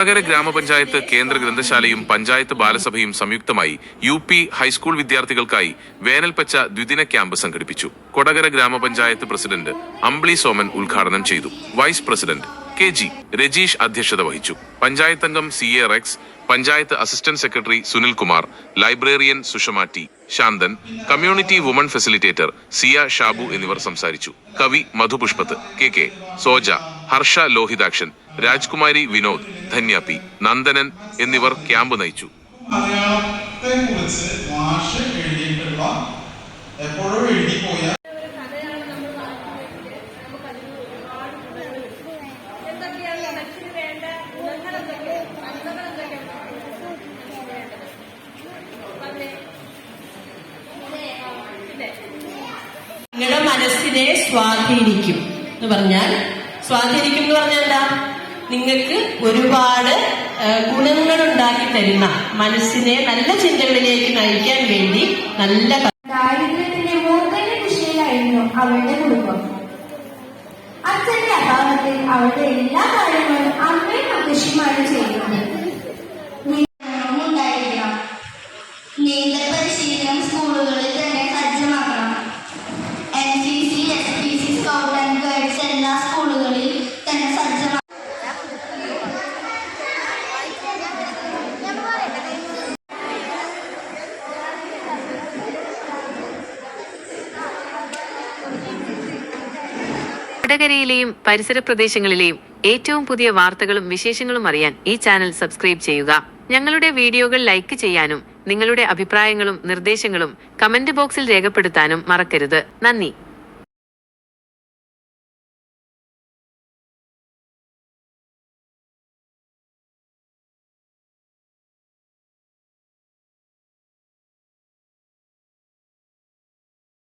നഗര ഗ്രാമപഞ്ചായത്ത് കേന്ദ്ര ഗ്രന്ഥശാലയും പഞ്ചായത്ത് ബാലസഭയും സംയുക്തമായി യു പി ഹൈസ്കൂൾ വിദ്യാർത്ഥികൾക്കായി വേനൽപ്പച്ച ദ്വിദിന ക്യാമ്പ് സംഘടിപ്പിച്ചു. കൊടകര ഗ്രാമപഞ്ചായത്ത് പ്രസിഡന്റ് അംബ്ലി സോമൻ ഉദ്ഘാടനം ചെയ്തു. Vice president K G Rajeesh അധ്യക്ഷത വഹിച്ചു. പഞ്ചായത്ത് അംഗം C A Rex panchayat assistant secretary Sunilkumar librarian Sushama T Santhan community woman facilitator Siya Shabu എന്നിവർ സംസാരിച്ചു. കവി Madhupushpath K K Soja Harsha Lohithakshan Rajkumari Vinod Dhanya P Nandanan എന്നിവർ camp നയിച്ചു. നിങ്ങളുടെ മനസ്സിനെ സ്വാധീനിക്കും എന്ന് പറഞ്ഞാൽ സ്വാധീനിക്കും എന്ന് പറഞ്ഞാൽ എന്താ? നിങ്ങൾക്ക് ഒരുപാട് ഗുണങ്ങൾ ഉണ്ടാക്കി തരുന്ന മനസ്സിനെ നല്ല ചിന്തകളിലേക്ക് നയിക്കാൻ വേണ്ടി നല്ല ദാരിദ്ര്യത്തിന്റെ മൂർഖന്റെ ദിശയിലായിരുന്നു അവളുടെ കുടുംബം. അച്ഛന്റെ അഭാവത്തിൽ അവളുടെ എല്ലാ വടകരയിലെയും പരിസര പ്രദേശങ്ങളിലെയും ഏറ്റവും പുതിയ വാർത്തകളും വിശേഷങ്ങളും അറിയാൻ ഈ ചാനൽ സബ്സ്ക്രൈബ് ചെയ്യുക. ഞങ്ങളുടെ വീഡിയോകൾ ലൈക്ക് ചെയ്യാനും നിങ്ങളുടെ അഭിപ്രായങ്ങളും നിർദ്ദേശങ്ങളും കമന്റ് ബോക്സിൽ രേഖപ്പെടുത്താനും മറക്കരുത്. നന്ദി.